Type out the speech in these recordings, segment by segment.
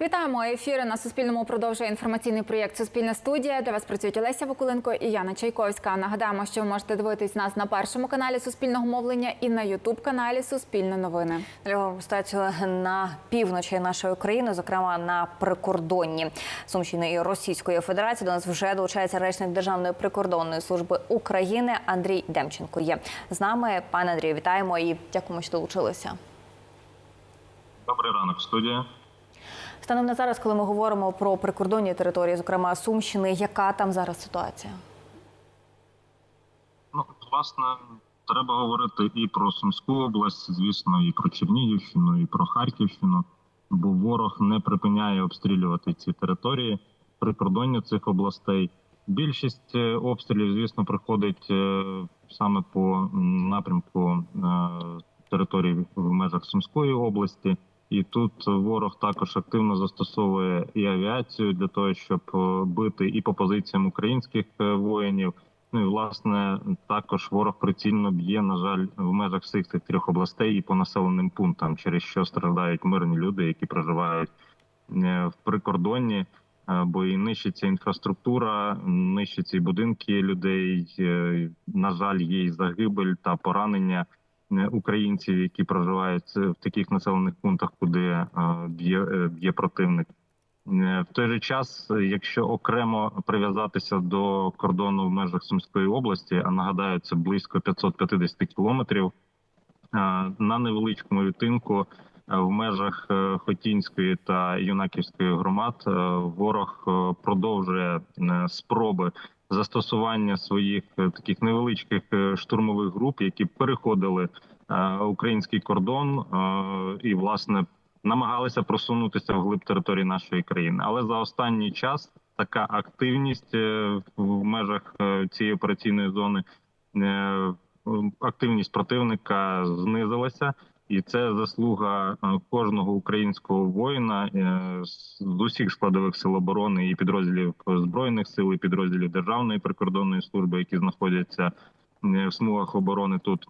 Вітаємо ефіри на Суспільному. Продовжує інформаційний проєкт Суспільна студія. Для вас працюють Олеся Вакуленко і Яна Чайковська. Нагадаємо, що ви можете дивитись нас на першому каналі Суспільного мовлення і на Ютуб каналі Суспільне новини. Стацію на півночі нашої країни, зокрема на прикордонні Сумщини і Російської Федерації. До нас вже долучається речник Державної прикордонної служби України Андрій Демченко. Є з нами. Пане Андрію, вітаємо і дякуємо, що долучилися. Добрий ранок, студія. Станом на зараз, коли ми говоримо про прикордонні території, зокрема Сумщини, яка там зараз ситуація? Ну, власне, треба говорити і про Сумську область, звісно, і про Чернігівщину, і про Харківщину, бо ворог не припиняє обстрілювати ці території, прикордоння цих областей. Більшість е, обстрілів, звісно, приходить е, саме по напрямку е, території в межах Сумської області. І тут ворог також активно застосовує і авіацію для того, щоб е, бити і по позиціям українських е, воїнів. Ну і власне також ворог прицільно б'є, на жаль, в межах всіх цих трьох областей і по населеним пунктам, через що страждають мирні люди, які проживають е, в прикордонні, бо і нищиться інфраструктура, нищаться і будинки людей. На жаль, є і загибель та поранення українців, які проживають в таких населених пунктах, куди е, б'є е, б'є противник. Е, В той же час, е, якщо окремо прив'язатися до кордону в межах Сумської області, а нагадаю, це близько 550 кілометрів, е, на невеличкому відтинку е, в межах е, Хотінської та Юнаківської громад е, ворог е, продовжує е, спроби застосування своїх е, таких невеличких е, штурмових груп, які переходили е, український кордон і власне намагалися просунутися вглиб території нашої країни. Але за останній час така активність в межах цієї операційної зони активність противника знизилася. І це заслуга е, кожного українського воїна е, з усіх складових сил оборони і підрозділів збройних сил, і підрозділів Державної прикордонної служби, які знаходяться е, в смугах оборони тут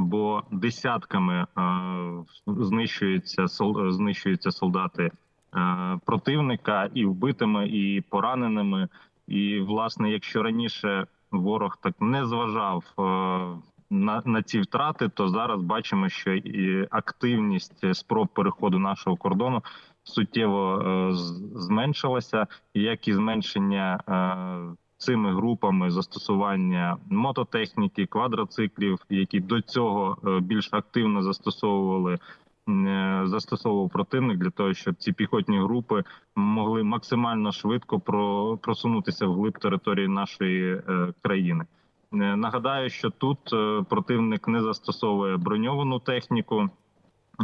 бо десятками знищуються знищуються солдати противника і вбитими, і пораненими. І власне, якщо раніше ворог так не зважав на, на ці втрати, то зараз бачимо, що і активність спроб переходу нашого кордону суттєво е, зменшилася, як і зменшення. е, цими групами застосування мототехніки, квадроциклів, які до цього е, більш активно застосовували. е, Застосовував противник для того, щоб ці піхотні групи могли максимально швидко про- просунутися вглиб території нашої е, країни. Е, Нагадаю, що тут е, противник не застосовує броньовану техніку, е,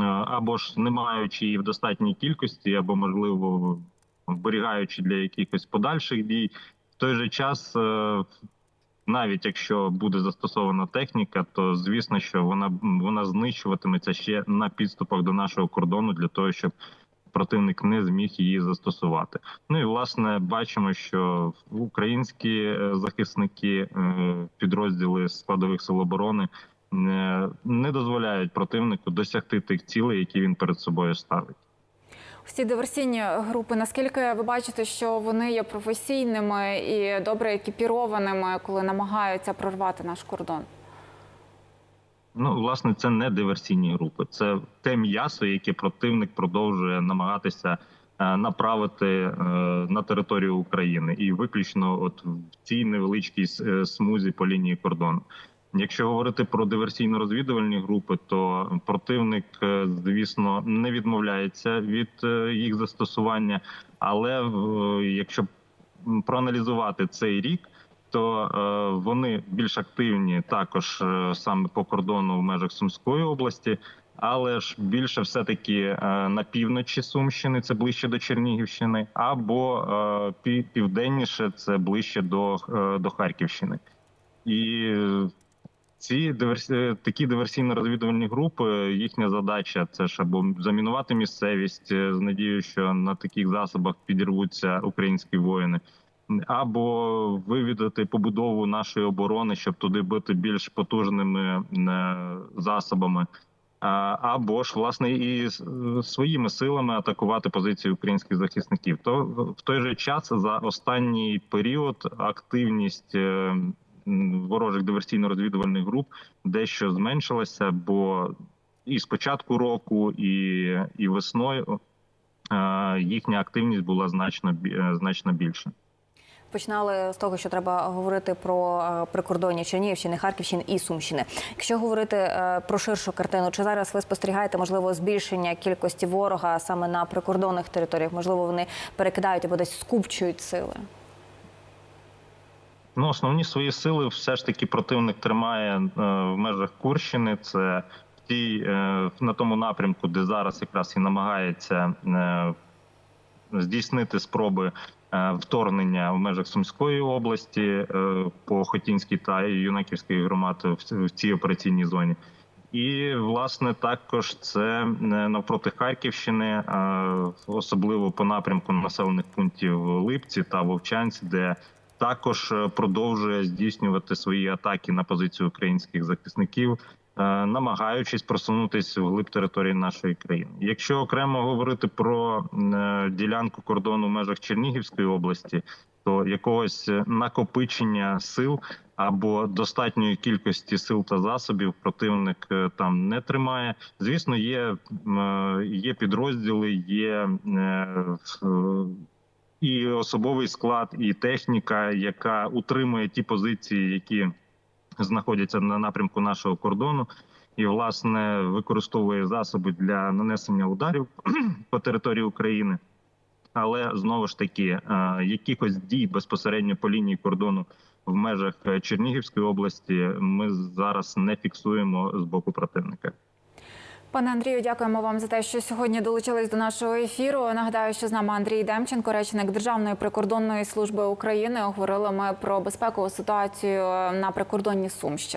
або ж не маючи її в достатній кількості, або можливо вберігаючи для якихось подальших дій. В той же час, навіть якщо буде застосована техніка, то звісно, що вона вона знищуватиметься ще на підступах до нашого кордону для того, щоб противник не зміг її застосувати. Ну і власне бачимо, що українські е, захисники, е, підрозділи складових сил оборони е, не дозволяють противнику досягти тих цілей, які він перед собою ставить. Всі диверсійні групи. Наскільки ви бачите, що вони є професійними і добре екіпірованими, коли намагаються прорвати наш кордон? Ну, власне, це не диверсійні групи, це те м'ясо, яке противник продовжує намагатися е, направити е, на територію України, і виключно, от в цій невеличкій е, смузі по лінії кордону. Якщо говорити про диверсійно-розвідувальні групи, то противник, звісно, не відмовляється від їх застосування. Але якщо проаналізувати цей рік, то е, вони більш активні також е, саме по кордону в межах Сумської області, але ж більше все-таки е, на півночі Сумщини, це ближче до Чернігівщини, або пі- південніше це ближче до, до Харківщини. І ці диверсі... такі диверсійно-розвідувальні групи, їхня задача це ж або замінувати місцевість з надією, що на таких засобах підірвуться українські воїни, або вивідати побудову нашої оборони, щоб туди бити більш потужними е, засобами, або ж власне і своїми силами атакувати позиції українських захисників. То в той же час за останній період активність е, ворожих диверсійно-розвідувальних груп дещо зменшилася, бо і з початку року, і, і весною е, їхня активність була значно значно більша. Починали з того, що треба говорити про е, прикордоння Чернігівщини, Харківщини і Сумщини. Якщо говорити е, про ширшу картину, чи зараз ви спостерігаєте можливо збільшення кількості ворога саме на прикордонних територіях? Можливо, вони перекидають або десь скупчують сили? Ну, основні свої сили все ж таки противник тримає е, в межах Курщини. Це в е, на тому напрямку, де зараз якраз і намагається е, здійснити спроби е, вторгнення в межах Сумської області е, по Хотінській та Юнаківській громади в, цій операційній зоні. І власне також це е, навпроти Харківщини, особливо по напрямку населених пунктів Липці та Вовчанці, де також продовжує здійснювати свої атаки на позицію українських захисників, намагаючись просунутися вглиб території нашої країни. Якщо окремо говорити про е, ділянку кордону в межах Чернігівської області, то якогось е, накопичення сил або достатньої кількості сил та засобів противник е, там не тримає. Звісно, є, е, є підрозділи, є е, і особовий склад, і техніка, яка утримує ті позиції, які знаходяться на напрямку нашого кордону, і власне використовує засоби для нанесення ударів по території України. Але знову ж таки, е, якихось дій безпосередньо по лінії кордону в межах е, Чернігівської області ми зараз не фіксуємо з боку противника. Пане Андрію, дякуємо вам за те, що сьогодні долучились до нашого ефіру. Нагадаю, що з нами Андрій Демченко, речник Державної прикордонної служби України. Говорили ми про безпекову ситуацію на прикордонні Сумщини.